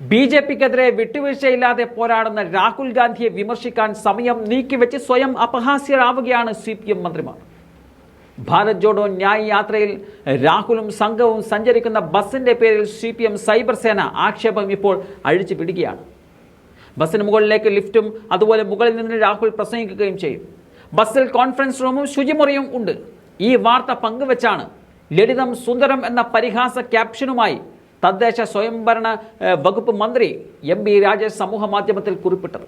B J പിക്കെതിരെ വിട്ടുവീഴ്ചയില്ലാതെ പോരാടുന്ന രാഹുൽ ഗാന്ധിയെ വിമർശിക്കാൻ സമയം നീക്കിവെച്ച് സ്വയം അപഹാസ്യരാവുകയാണ് സി പി എം മന്ത്രിമാർ. ഭാരത് ജോഡോ ന്യായ് യാത്രയിൽ രാഹുലും സംഘവും സഞ്ചരിക്കുന്ന ബസിന്റെ പേരിൽ സി പി എം സൈബർ സേന ആക്ഷേപം ഇപ്പോൾ അഴിച്ചു പിടുകയാണ് ബസ്സിന് മുകളിലേക്ക് ലിഫ്റ്റും അതുപോലെ മുകളിൽ നിന്ന് രാഹുൽ പ്രസംഗിക്കുകയും ചെയ്യും. ബസ്സിൽ കോൺഫറൻസ് റൂമും ശുചിമുറിയും ഉണ്ട്. ഈ വാർത്ത പങ്കുവച്ചാണ് ലളിതം സുന്ദരം എന്ന പരിഹാസ ക്യാപ്ഷനുമായി തദ്ദേശ സ്വയംഭരണ വകുപ്പ് മന്ത്രി എം ബി രാജേഷ് സമൂഹ മാധ്യമത്തിൽ കുറിപ്പിട്ടത്.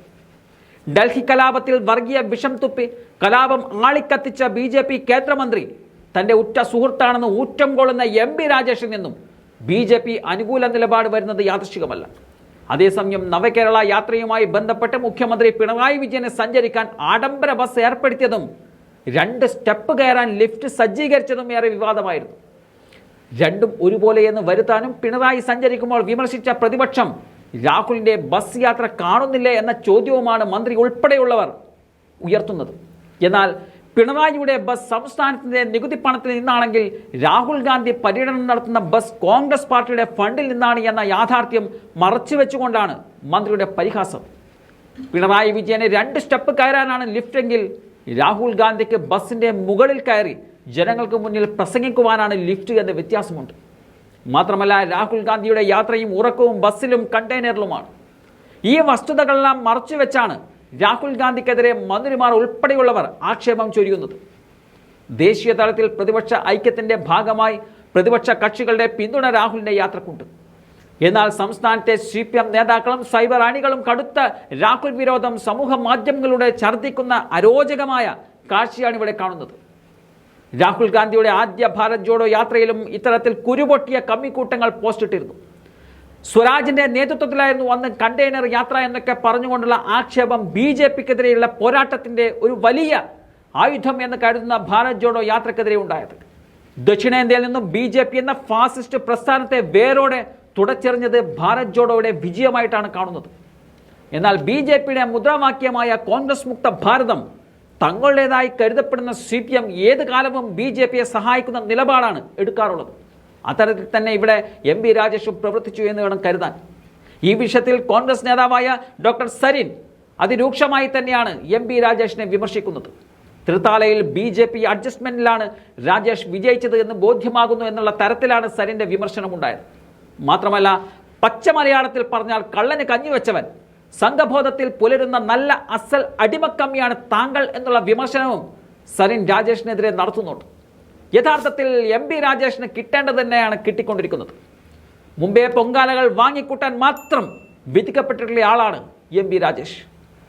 ഡൽഹി കലാപത്തിൽ വർഗീയ വിഷം തുപ്പി കലാപം ആളിക്കത്തിച്ച ബി ജെ പി കേന്ദ്രമന്ത്രി തന്റെ ഉറ്റ സുഹൃത്താണെന്ന് ഊറ്റം കൊള്ളുന്ന എം ബി രാജേഷിൽ നിന്നും ബി ജെ പി അനുകൂല നിലപാട് വരുന്നത് യാദൃശികമല്ല. അതേസമയം നവകേരള യാത്രയുമായി ബന്ധപ്പെട്ട് മുഖ്യമന്ത്രി പിണറായി വിജയനെ സഞ്ചരിക്കാൻ ആഡംബര ബസ് ഏർപ്പെടുത്തിയതും രണ്ട് സ്റ്റെപ്പ് കയറാൻ ലിഫ്റ്റ് സജ്ജീകരിച്ചതും ഏറെ വിവാദമായിരുന്നു. രണ്ടും ഒരുപോലെ എന്ന് വരുത്താനും പിണറായി സഞ്ചരിക്കുമ്പോൾ വിമർശിച്ച പ്രതിപക്ഷം രാഹുലിന്റെ ബസ് യാത്ര കാണുന്നില്ല എന്ന ചോദ്യവുമാണ് മന്ത്രി ഉൾപ്പെടെയുള്ളവർ ഉയർത്തുന്നത്. എന്നാൽ പിണറായിയുടെ ബസ് സംസ്ഥാനത്തിന്റെ നികുതി പണത്തിൽ നിന്നാണെങ്കിൽ രാഹുൽ ഗാന്ധി പര്യടനം നടത്തുന്ന ബസ് കോൺഗ്രസ് പാർട്ടിയുടെ ഫണ്ടിൽ നിന്നാണ് എന്ന യാഥാർത്ഥ്യം മറച്ചുവെച്ചുകൊണ്ടാണ് മന്ത്രിയുടെ പരിഹാസം. പിണറായി വിജയന് രണ്ട് സ്റ്റെപ്പ് കയറാനാണ് ലിഫ്റ്റെങ്കിൽ രാഹുൽ ഗാന്ധിക്ക് ബസ്സിന്റെ മുകളിൽ കയറി ജനങ്ങൾക്ക് മുന്നിൽ പ്രസംഗിക്കുവാനാണ് ലിഫ്റ്റ് എന്ന വ്യത്യാസമുണ്ട്. മാത്രമല്ല രാഹുൽ ഗാന്ധിയുടെ യാത്രയും ഉറക്കവും ബസ്സിലും കണ്ടെയ്നറിലുമാണ്. ഈ വസ്തുതകളെല്ലാം മറച്ചുവെച്ചാണ് രാഹുൽ ഗാന്ധിക്കെതിരെ മന്ത്രിമാർ ഉൾപ്പെടെയുള്ളവർ ആക്ഷേപം ചൊരിയുന്നത്. ദേശീയ തലത്തിൽ പ്രതിപക്ഷ ഐക്യത്തിന്റെ ഭാഗമായി പ്രതിപക്ഷ കക്ഷികളുടെ പിന്തുണ രാഹുലിന്റെ യാത്രക്കുണ്ട്. എന്നാൽ സംസ്ഥാനത്തെ സി പി എം നേതാക്കളും സൈബർ അണികളും കടുത്ത രാഹുൽ വിരോധം സമൂഹ മാധ്യമങ്ങളുടെ ഛർദ്ദിക്കുന്ന അരോചകമായ കാഴ്ചയാണ് ഇവിടെ കാണുന്നത്. രാഹുൽ ഗാന്ധിയുടെ ആദ്യ ഭാരത് ജോഡോ യാത്രയിലും ഇത്തരത്തിൽ കുരുപൊട്ടിയ കമ്മിക്കൂട്ടങ്ങൾ പോസ്റ്റിട്ടിരുന്നു. സ്വരാജിന്റെ നേതൃത്വത്തിലായിരുന്നു അന്ന് കണ്ടെയ്നർ യാത്ര എന്നൊക്കെ പറഞ്ഞുകൊണ്ടുള്ള ആക്ഷേപം ബി ജെ പിക്കെതിരെയുള്ള പോരാട്ടത്തിന്റെ ഒരു വലിയ ആയുധം എന്ന് കരുതുന്ന ഭാരത് ജോഡോ യാത്രക്കെതിരെ ഉണ്ടായത്. ദക്ഷിണേന്ത്യയിൽ നിന്നും ബി ജെ പി എന്ന ഫാസിസ്റ്റ് പ്രസ്ഥാനത്തെ വേരോടെ തുടച്ചെറിഞ്ഞത് ഭാരത് ജോഡോയുടെ വിജയമായിട്ടാണ് കാണുന്നത്. എന്നാൽ ബി ജെ പിയുടെ മുദ്രാവാക്യമായ കോൺഗ്രസ് മുക്ത ഭാരതം തങ്ങളുടേതായി കരുതപ്പെടുന്ന സി പി എം ഏത് കാലവും ബി ജെ പിയെ സഹായിക്കുന്ന നിലപാടാണ് എടുക്കാറുള്ളത്. അത്തരത്തിൽ തന്നെ ഇവിടെ എം പി രാജേഷും പ്രവർത്തിച്ചു എന്ന് വേണം കരുതാൻ. ഈ വിഷയത്തിൽ കോൺഗ്രസ് നേതാവായ ഡോക്ടർ സരിൻ അതിരൂക്ഷമായി തന്നെയാണ് എം പി രാജേഷിനെ വിമർശിക്കുന്നത്. തൃത്താലയിൽ ബി ജെ പി അഡ്ജസ്റ്റ്മെന്റിലാണ് രാജേഷ് വിജയിച്ചത് എന്ന് ബോധ്യമാകുന്നു എന്നുള്ള തരത്തിലാണ് സരിന്റെ വിമർശനമുണ്ടായത്. മാത്രമല്ല പച്ച മലയാളത്തിൽ പറഞ്ഞാൽ കള്ളന് കഞ്ഞിവെച്ചവൻ സംഘബോധത്തിൽ പുലരുന്ന നല്ല അസൽ അടിമക്കമ്മിയാണ് താങ്കൾ എന്നുള്ള വിമർശനവും സരിൻ രാജേഷിനെതിരെ നടത്തുന്നുണ്ട്. യഥാർത്ഥത്തിൽ എം പി രാജേഷിന് കിട്ടേണ്ടത് തന്നെയാണ് കിട്ടിക്കൊണ്ടിരിക്കുന്നത്. മുമ്പേ പൊങ്കാലകൾ വാങ്ങിക്കൂട്ടാൻ മാത്രം വിധിക്കപ്പെട്ടിട്ടുള്ള ആളാണ് എം പി രാജേഷ്.